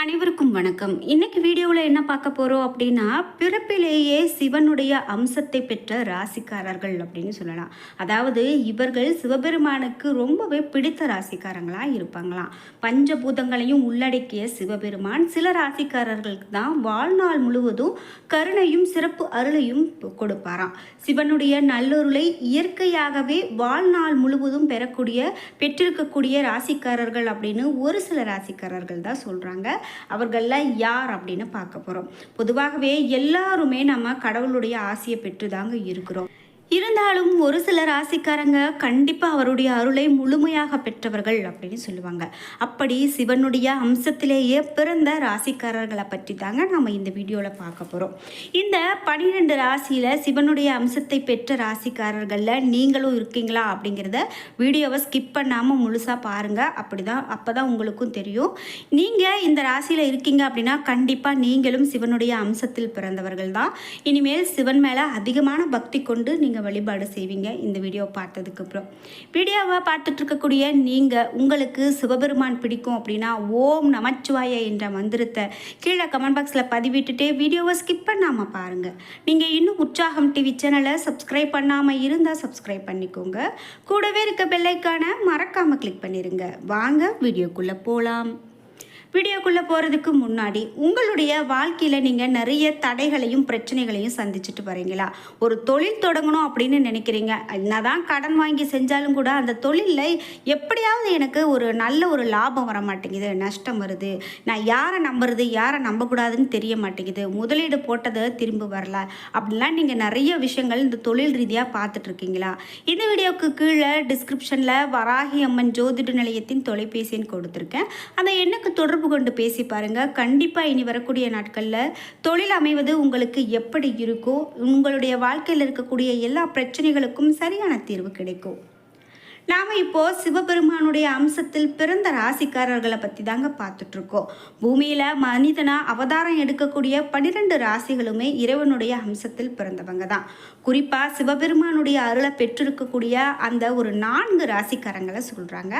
அனைவருக்கும் வணக்கம். இன்னைக்கு வீடியோவில் என்ன பார்க்க போகிறோம் அப்படின்னா பிறப்பிலேயே சிவனுடைய அம்சத்தை பெற்ற ராசிக்காரர்கள் அப்படின்னு சொல்லலாம். அதாவது இவர்கள் சிவபெருமானுக்கு ரொம்பவே பிடித்த ராசிக்காரங்களாக இருப்பாங்களாம். பஞ்சபூதங்களையும் உள்ளடக்கிய சிவபெருமான் சில ராசிக்காரர்களுக்கு தான் வாழ்நாள் முழுவதும் கருணையும் சிறப்பு அருளையும் கொடுப்பாராம். சிவனுடைய நல்லொருளை இயற்கையாகவே வாழ்நாள் முழுவதும் பெறக்கூடிய பெற்றிருக்கக்கூடிய ராசிக்காரர்கள் அப்படின்னு ஒரு சில ராசிக்காரர்கள் தான் சொல்கிறாங்க அவர்கள்லாம் யார் அப்படின்னு பார்க்க போகிறோம் பொதுவாகவே எல்லாருமே நம்ம கடவுளுடைய ஆசையை பெற்று தாங்க இருக்கிறோம். இருந்தாலும் ஒரு சில ராசிக்காரங்க கண்டிப்பாக அவருடைய அருளை முழுமையாக பெற்றவர்கள் அப்படின்னு சொல்லுவாங்க. அப்படி சிவனுடைய அம்சத்திலேயே பிறந்த ராசிக்காரர்களை பற்றி தாங்க நாம் இந்த வீடியோவில் பார்க்க போகிறோம் இந்த பன்னிரெண்டு ராசியில் சிவனுடைய அம்சத்தை பெற்ற ராசிக்காரர்களில் நீங்களும் இருக்கீங்களா அப்படிங்கிறத வீடியோவை ஸ்கிப் பண்ணாமல் முழுசாக பாருங்கள் அப்படி தான் அப்போ தான் உங்களுக்கும் தெரியும். நீங்கள் இந்த ராசியில் இருக்கீங்க அப்படின்னா கண்டிப்பாக நீங்களும் சிவனுடைய அம்சத்தில் பிறந்தவர்கள் தான் இனிமேல் சிவன் மேலே அதிகமான பக்தி கொண்டு நீங்கள் வழிபாடு செய்வீங்க. இந்த வீடியோ பார்த்ததுக்கு அப்புறம். வீடியோவை பார்த்துட்ருக்கக்கூடிய நீங்கள் உங்களுக்கு சிவபெருமான் பிடிக்கும் அப்படின்னா ஓம் நமச்சிவாய என்ற மந்திரத்தை கீழே கமெண்ட் பாக்ஸில் பதிவிட்டுட்டே வீடியோவை ஸ்கிப் பண்ணாமல் பாருங்கள் நீங்கள் இன்னும் உற்சாகம் டிவி சேனலை சப்ஸ்கிரைப் பண்ணாமல் இருந்தால் சப்ஸ்கிரைப் பண்ணிக்கோங்க. கூடவே இருக்க பெல்லைக்கான மறக்காமல் கிளிக் பண்ணிடுங்க வாங்க வீடியோக்குள்ளே போகலாம் வீடியோக்குள்ளே போகிறதுக்கு முன்னாடி உங்களுடைய வாழ்க்கையில் நீங்கள் நிறைய தடைகளையும் பிரச்சனைகளையும் சந்திச்சுட்டு வரீங்களா ஒரு தொழில் தொடங்கணும் அப்படின்னு நினைக்கிறீங்க. என்னதான் கடன் வாங்கி செஞ்சாலும் கூட அந்த தொழிலில் எப்படியாவது எனக்கு ஒரு நல்ல ஒரு லாபம் வர மாட்டேங்குது நஷ்டம் வருது. நான் யாரை நம்புறது யாரை நம்பக்கூடாதுன்னு தெரிய மாட்டேங்குது. முதலீடு போட்டதை திரும்ப வரல. அப்படிலாம் நீங்கள் நிறைய விஷயங்கள் இந்த தொழில் ரீதியாக பார்த்துட்ருக்கீங்களா இந்த வீடியோவுக்கு கீழே டிஸ்கிரிப்ஷனில் வராகி அம்மன் ஜோதிட நிலையத்தின் தொலைபேசின்னு கொடுத்துருக்கேன். அந்த எண்ணுக்கு தொடர்பு கொண்டு பேசி பாருங்க. கண்டிப்பாக இனி வரக்கூடிய நாட்களில் தொழில் அமைவது உங்களுக்கு எப்படி இருக்கோ உங்களுடைய வாழ்க்கையில் இருக்கக்கூடிய எல்லா பிரச்சனைகளுக்கும் சரியான தீர்வு கிடைக்கும். நாம் இப்போ சிவபெருமானுடைய அம்சத்தில் பிறந்த ராசிக்காரர்களை பற்றி தாங்க பார்த்துட்ருக்கோம். பூமியில் மனிதனாக அவதாரம் எடுக்கக்கூடிய பன்னிரெண்டு ராசிகளுமே இறைவனுடைய அம்சத்தில் பிறந்தவங்க தான். குறிப்பாக சிவபெருமானுடைய அருளை பெற்றிருக்கக்கூடிய அந்த ஒரு நான்கு ராசிக்காரங்களை சொல்கிறாங்க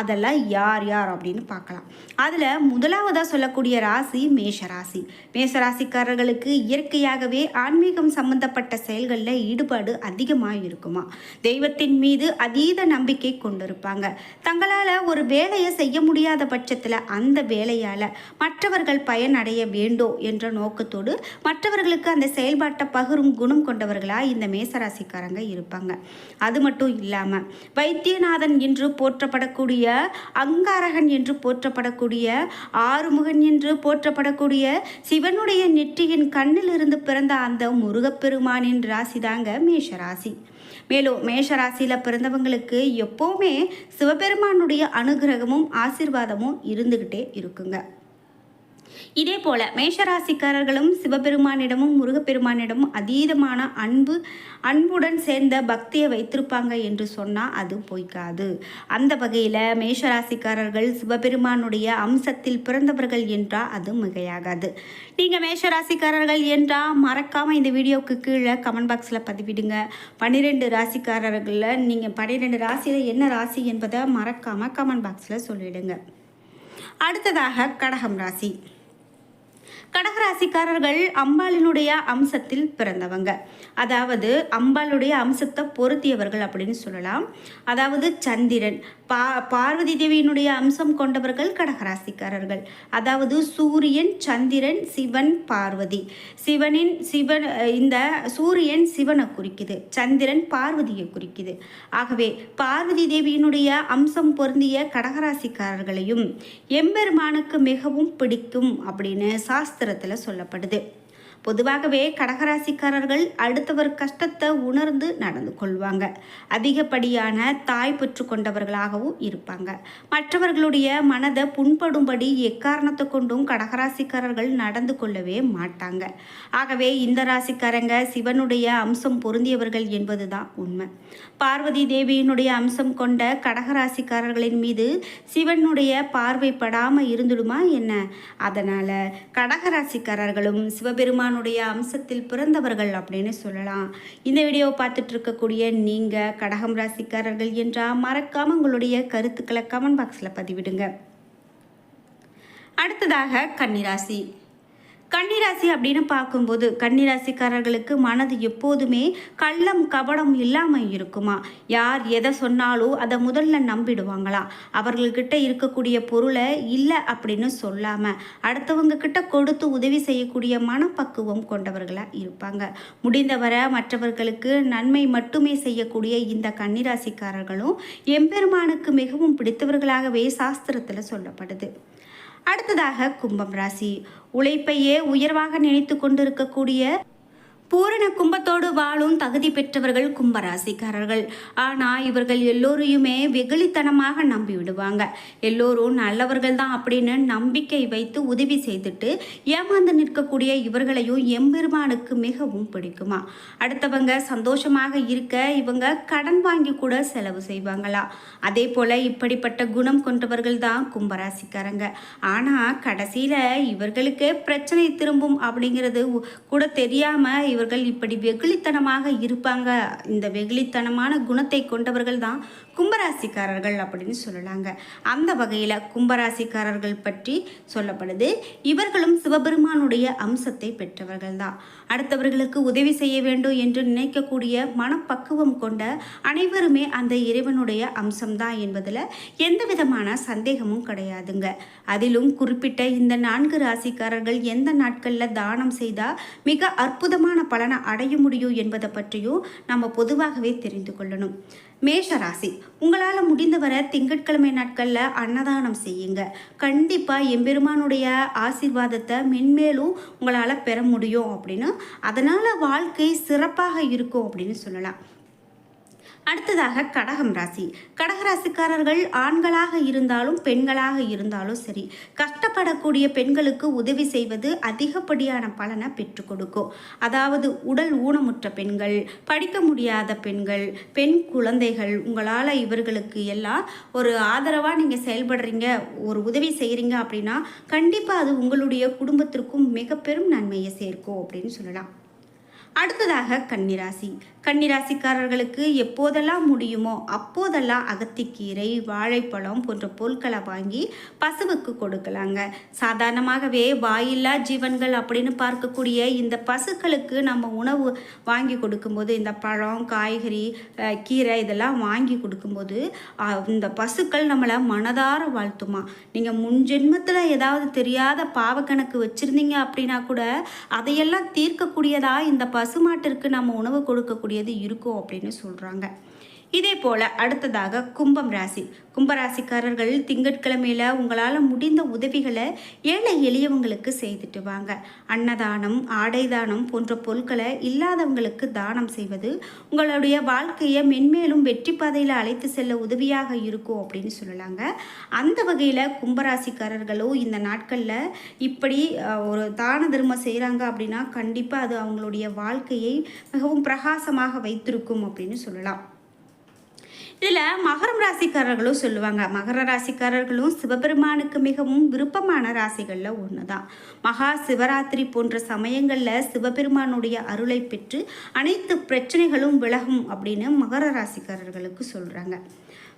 அதெல்லாம் யார் யார் அப்படின்னு பார்க்கலாம். அதில் முதலாவதாக சொல்லக்கூடிய ராசி மேஷ ராசி மேஷ ராசிக்காரர்களுக்கு இயற்கையாகவே ஆன்மீகம் சம்பந்தப்பட்ட செயல்களில் ஈடுபாடு அதிகமாக இருக்குமா தெய்வத்தின் மீது அதீத நம்பிக்கை நம்பிக்கை கொண்டிருப்பாங்க. தங்களால் ஒரு வேலையை செய்ய முடியாத பட்சத்தில் அந்த வேலையால் மற்றவர்கள் பயனடைய வேண்டும் என்ற நோக்கத்தோடு மற்றவர்களுக்கு அந்த செயல்பாட்டை பகிரும் குணம் கொண்டவர்களாக இந்த மேசராசிக்காரங்க இருப்பாங்க. அது மட்டும் இல்லாமல் வைத்தியநாதன் என்று போற்றப்படக்கூடிய அங்காரகன் என்று போற்றப்படக்கூடிய ஆறுமுகன் என்று போற்றப்படக்கூடிய சிவனுடைய நெற்றியின் கண்ணிலிருந்து பிறந்த அந்த முருகப்பெருமானின் ராசிதாங்க மேஷராசி. மேலும் மேஷ ராசியில் பிறந்தவங்களுக்கு எப்போவுமே சிவபெருமானுடைய அனுகிரகமும் ஆசிர்வாதமும் இருந்துக்கிட்டே இருக்குங்க. இதே போல மேஷராசிக்காரர்களும் சிவபெருமானிடமும் முருகப்பெருமானிடமும் அதீதமான அன்பு அன்புடன் சேர்ந்த பக்தியை வைத்திருப்பாங்க என்று சொன்னால் அது பொய்க்காது. அந்த வகையில் மேஷராசிக்காரர்கள் சிவபெருமானுடைய அம்சத்தில் பிறந்தவர்கள் என்றால் அது மிகையாகாது. நீங்கள் மேஷராசிக்காரர்கள் என்றால் மறக்காமல் இந்த வீடியோவுக்கு கீழே கமெண்ட் பாக்ஸில் பதிவிடுங்க. பன்னிரெண்டு ராசிக்காரர்களில் நீங்கள் பன்னிரெண்டு ராசியில் என்ன ராசி என்பதை மறக்காமல் கமெண்ட் பாக்ஸில் சொல்லிவிடுங்க அடுத்ததாக கடகம் ராசி. கடகராசிக்காரர்கள் அம்பாளினுடைய அம்சத்தில் பிறந்தவங்க. அதாவது அம்பாளுடைய அம்சத்தை பொருத்தியவர்கள் அப்படின்னு சொல்லலாம். அதாவது சந்திரன் பா பார்வதி தேவியினுடைய அம்சம் கொண்டவர்கள் கடகராசிக்காரர்கள். அதாவது சூரியன் சந்திரன் சிவன் பார்வதி. சிவனின் சிவன் இந்த சூரியன் சிவனை குறிக்குது. சந்திரன் பார்வதியை குறிக்குது. ஆகவே பார்வதி தேவியினுடைய அம்சம் பொருந்திய கடகராசிக்காரர்களையும் எம்பெருமானுக்கு மிகவும் பிடிக்கும் அப்படின்னு சாஸ்திரத்தில் சொல்லப்படுது. பொதுவாகவே கடகராசிக்காரர்கள் அடுத்தவர் கஷ்டத்தை உணர்ந்து நடந்து கொள்வாங்க. அதிகப்படியான தாய் பெற்று கொண்டவர்களாகவும் இருப்பாங்க. மற்றவர்களுடைய மனதை புண்படும்படி எக்காரணத்தை கொண்டும் கடகராசிக்காரர்கள் நடந்து கொள்ளவே மாட்டாங்க. ஆகவே இந்த ராசிக்காரங்க சிவனுடைய அம்சம் பொருந்தியவர்கள் என்பதுதான் உண்மை. பார்வதி தேவியினுடைய அம்சம் கொண்ட கடகராசிக்காரர்களின் மீது சிவனுடைய பார்வைப்படாமல் இருந்துடுமா என்ன? அதனால் கடகராசிக்காரர்களும் சிவபெருமான் சிவபெருமானுடைய அம்சத்தில் பிறந்தவர்கள் அப்படின்னு சொல்லலாம். இந்த வீடியோவை பார்த்துட்டு இருக்கக்கூடிய நீங்கள் கடகம் ராசிக்காரர்கள் என்றால் மறக்காமல் உங்களுடைய கருத்துக்களை கமெண்ட் பாக்ஸில் பதிவிடுங்க. அடுத்ததாக கன்னிராசி கன்னிராசி அப்படின்னு பார்க்கும்போது கன்னிராசிக்காரர்களுக்கு மனது எப்போதுமே கள்ளம் கபடம் இல்லாமல் இருக்குமா? யார் எதை சொன்னாலும் அதை முதல்ல நம்பிடுவாங்களாம் அவர்கள்கிட்ட இருக்கக்கூடிய பொருளை இல்லை அப்படின்னு சொல்லாமல் அடுத்தவங்க கிட்ட கொடுத்து உதவி செய்யக்கூடிய மனப்பக்குவம் கொண்டவர்களாக இருப்பாங்க. முடிந்தவரை மற்றவர்களுக்கு நன்மை மட்டுமே செய்யக்கூடிய இந்த கன்னிராசிக்காரர்களும் எம்பெருமானுக்கு மிகவும் பிடித்தவர்களாகவே சாஸ்திரத்தில் சொல்லப்படுது. அடுத்ததாக கும்பம் ராசி. உழைப்பையே உயர்வாக நினைத்து கொண்டிருக்கக்கூடிய பூரண கும்பத்தோடு வாழும் தகுதி பெற்றவர்கள் கும்பராசிக்காரர்கள். ஆனால் இவர்கள் எல்லோரையுமே வெகுளித்தனமாக நம்பி விடுவாங்க எல்லோரும் நல்லவர்கள் தான் அப்படின்னு நம்பிக்கை வைத்து உதவி செய்துட்டு ஏமாந்து நிற்கக்கூடிய இவர்களையும் எம்பெருமானுக்கு மிகவும் பிடிக்குமா. அடுத்தவங்க சந்தோஷமாக இருக்க இவங்க கடன் வாங்கி கூட செலவு செய்வாங்களா. அதே போல் இப்படிப்பட்ட குணம் கொண்டவர்கள் தான் கும்பராசிக்காரங்க. ஆனால் கடைசியில் இவர்களுக்கே பிரச்சனை திரும்பும் அப்படிங்கிறது கூட தெரியாமல் இவர்கள் இப்படி வெகுளித்தனமாக இருப்பாங்க. இந்த வெகுளித்தனமான குணத்தை கொண்டவர்கள் தான் கும்பராசிக்காரர்கள் அப்படின்னு சொல்லலாங்க. அந்த வகையில் கும்பராசிக்காரர்கள் பற்றி சொல்லப்படுது. இவர்களும் சிவபெருமானுடைய அம்சத்தை பெற்றவர்கள் தான். அடுத்தவர்களுக்கு உதவி செய்ய வேண்டும் என்று நினைக்கக்கூடிய மனப்பக்குவம் கொண்ட அனைவருமே அந்த இறைவனுடைய அம்சம்தான் என்பதில் எந்த விதமான சந்தேகமும் கிடையாதுங்க. அதிலும் குறிப்பிட்ட இந்த நான்கு ராசிக்காரர்கள் எந்த நாட்களில் தானம் செய்தால் மிக அற்புதமான பலனை அடைய முடியும் என்பதை பற்றியும் நம்ம பொதுவாகவே தெரிந்து கொள்ளணும். மேஷ ராசி உங்களால் முடிந்தவரை திங்கட்கிழமை நாட்களில் அன்னதானம் செய்யுங்க. கண்டிப்பாக எம்பெருமானுடைய ஆசீர்வாதத்தை மென்மேலும் உங்களால் பெற முடியும் அப்படின்னு. அதனால் வாழ்க்கை சிறப்பாக இருக்கும் அப்படின்னு சொல்லலாம். அடுத்ததாக கடகம் ராசி. கடகராசிக்காரர்கள் ஆண்களாக இருந்தாலும் பெண்களாக இருந்தாலும் சரி கஷ்டப்படக்கூடிய பெண்களுக்கு உதவி செய்வது அதிகப்படியான பலனை பெற்றுக் கொடுக்கும். அதாவது உடல் ஊனமுற்ற பெண்கள் படிக்க முடியாத பெண்கள் பெண் குழந்தைகள் உங்களால் இவர்களுக்கு எல்லாம் ஒரு ஆதரவாக நீங்கள் செயல்படுறீங்க ஒரு உதவி செய்கிறீங்க அப்படின்னா கண்டிப்பாக அது உங்களுடைய குடும்பத்திற்கும் மிக பெரும் நன்மையை சேர்க்கும் அப்படின்னு சொல்லலாம். அடுத்ததாக கன்னிராசி. கன்னிராசிக்காரர்களுக்கு எப்போதெல்லாம் முடியுமோ அப்போதெல்லாம் அகத்திக்கீரை வாழைப்பழம் போன்ற பொருட்களை வாங்கி பசுவுக்கு கொடுக்கலாங்க. சாதாரணமாகவே வாயில்லா ஜீவன்கள் அப்படின்னு பார்க்கக்கூடிய இந்த பசுக்களுக்கு நம்ம உணவு வாங்கி கொடுக்கும்போது இந்த பழம் காய்கறி கீரை இதெல்லாம் வாங்கி கொடுக்கும்போது இந்த பசுக்கள் நம்மளை மனதார வாழ்த்துமா. நீங்கள் முன் ஜென்மத்தில் ஏதாவது தெரியாத பாவக்கணக்கு வச்சுருந்தீங்க அப்படின்னா கூட அதையெல்லாம் தீர்க்கக்கூடியதாக இந்த பசுமாட்டிற்கு நம்ம உணவு கொடுக்கக்கூடியது இருக்கும் அப்படின்னு சொல்கிறாங்க இதே போல் அடுத்ததாக கும்பம் ராசி. கும்பராசிக்காரர்கள் திங்கட்கிழமையில் உங்களால் முடிந்த உதவிகளை ஏழை எளியவங்களுக்கு செய்துட்டு வாங்க. அன்னதானம் ஆடை தானம் போன்ற பொருட்களை இல்லாதவங்களுக்கு தானம் செய்வது உங்களுடைய வாழ்க்கையை மென்மேலும் வெற்றி பாதையில் அழைத்து செல்ல உதவியாக இருக்கும் அப்படின்னு சொல்லலாங்க. அந்த வகையில் கும்பராசிக்காரர்களோ இந்த நாட்களில் இப்படி ஒரு தான தர்மம் செய்கிறாங்க அப்படின்னா கண்டிப்பாக அது அவங்களுடைய வாழ்க்கையை மிகவும் பிரகாசமாக வைத்திருக்கும் அப்படின்னு சொல்லலாம். இதில் மகரம் ராசிக்காரர்களும் சொல்லுவாங்க. மகர ராசிக்காரர்களும் சிவபெருமானுக்கு மிகவும் விருப்பமான ராசிகளில் ஒன்று தான் மகா சிவராத்திரி போன்ற சமயங்களில் சிவபெருமானுடைய அருளை பெற்று அனைத்து பிரச்சனைகளும் விலகும் அப்படின்னு மகர ராசிக்காரர்களுக்கு சொல்கிறாங்க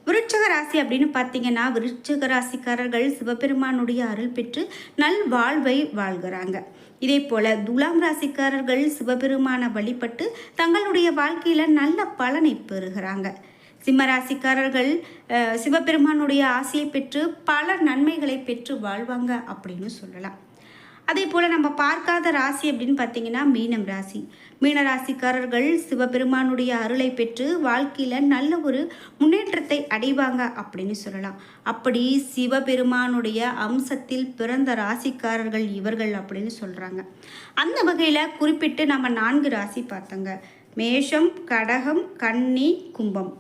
விருட்சக ராசி அப்படின்னு பார்த்தீங்கன்னா விருட்சக ராசிக்காரர்கள் சிவபெருமானுடைய அருள் பெற்று நல் வாழ்வை வாழ்கிறாங்க. இதே போல துலாம் ராசிக்காரர்கள் சிவபெருமான வழிபட்டு தங்களுடைய வாழ்க்கையில் நல்ல பலனை பெறுகிறாங்க. சிம்மராசிக்காரர்கள் சிவபெருமானுடைய ஆசையை பெற்று பல நன்மைகளை பெற்று வாழ்வாங்க அப்படின்னு சொல்லலாம். அதே போல் நம்ம பார்க்காத ராசி அப்படின்னு பார்த்தீங்கன்னா மீனம் ராசி. மீன ராசிக்காரர்கள் சிவபெருமானுடைய அருளை பெற்று வாழ்க்கையில் நல்ல ஒரு முன்னேற்றத்தை அடைவாங்க அப்படின்னு சொல்லலாம். அப்படி சிவபெருமானுடைய அம்சத்தில் பிறந்த ராசிக்காரர்கள் இவர்கள் அப்படின்னு சொல்கிறாங்க அந்த வகையில் குறிப்பிட்டு நம்ம நான்கு ராசி பார்த்தோங்க. மேஷம் கடகம் கன்னி கும்பம்.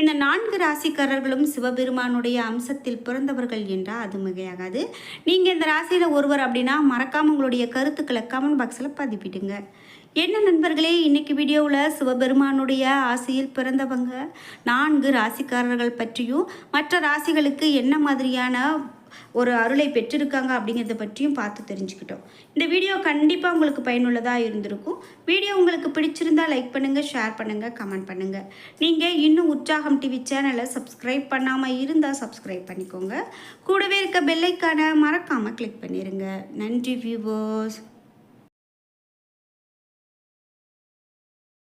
இந்த நான்கு ராசிக்காரர்களும் சிவபெருமானுடைய அம்சத்தில் பிறந்தவர்கள் என்றால் அது மிகையாகாது. நீங்கள் இந்த ராசியில் ஒருவர் அப்படின்னா மறக்காமல் உங்களுடைய கருத்துக்களை கமெண்ட் பாக்ஸில் பதிப்பிடுங்க. என்ன நண்பர்களே இன்னைக்கு வீடியோவில் சிவபெருமானுடைய ஆசையில் பிறந்தவங்க நான்கு ராசிக்காரர்கள் பற்றியும் மற்ற ராசிகளுக்கு என்ன மாதிரியான ஒரு அருளை பெற்றிருக்காங்க அப்படிங்கிறத பற்றியும் பார்த்து தெரிஞ்சுக்கிட்டோம். இந்த வீடியோ கண்டிப்பாக உங்களுக்கு பயனுள்ளதாக இருந்திருக்கும். வீடியோ உங்களுக்கு பிடிச்சிருந்தா லைக் பண்ணுங்கள் ஷேர் பண்ணுங்கள் கமெண்ட் பண்ணுங்கள் நீங்கள் இன்னும் உற்சாகம் டிவி சேனலை சப்ஸ்கிரைப் பண்ணாமல் இருந்தால் சப்ஸ்கிரைப் பண்ணிக்கோங்க. கூடவே இருக்க பெல்லைக்கான மறக்காமல் கிளிக் பண்ணிடுங்க நன்றி வியூவர்ஸ்